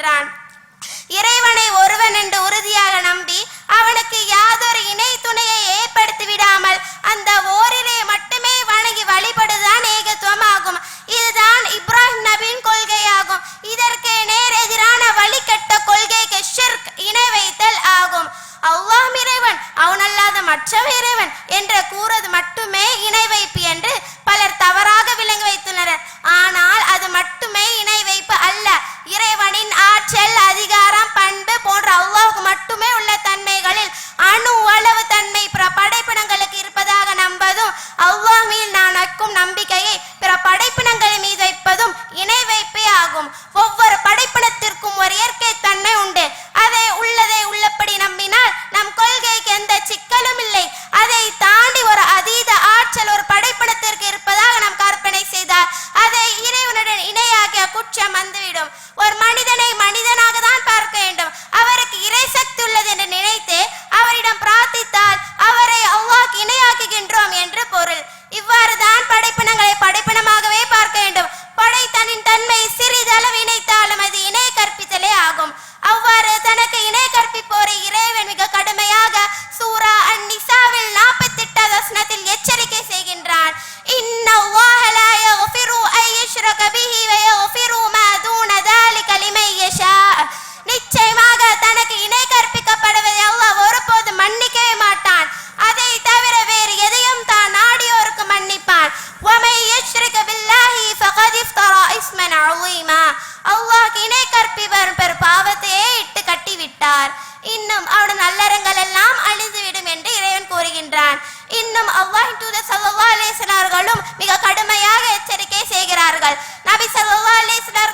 கொண்டிருக்கின்றான் இறைவனை ஒருவன் என்று உறுதியாக நம்பி அவனுக்கு யாதொரு இணை துணை என்கிறான் இன்னும் அல்லாஹ் தூதர் சல்லா அலேசனார்களும் மிக கடுமையாக எச்சரிக்கை செய்கிறார்கள். நபி சல்லா அலேசனார்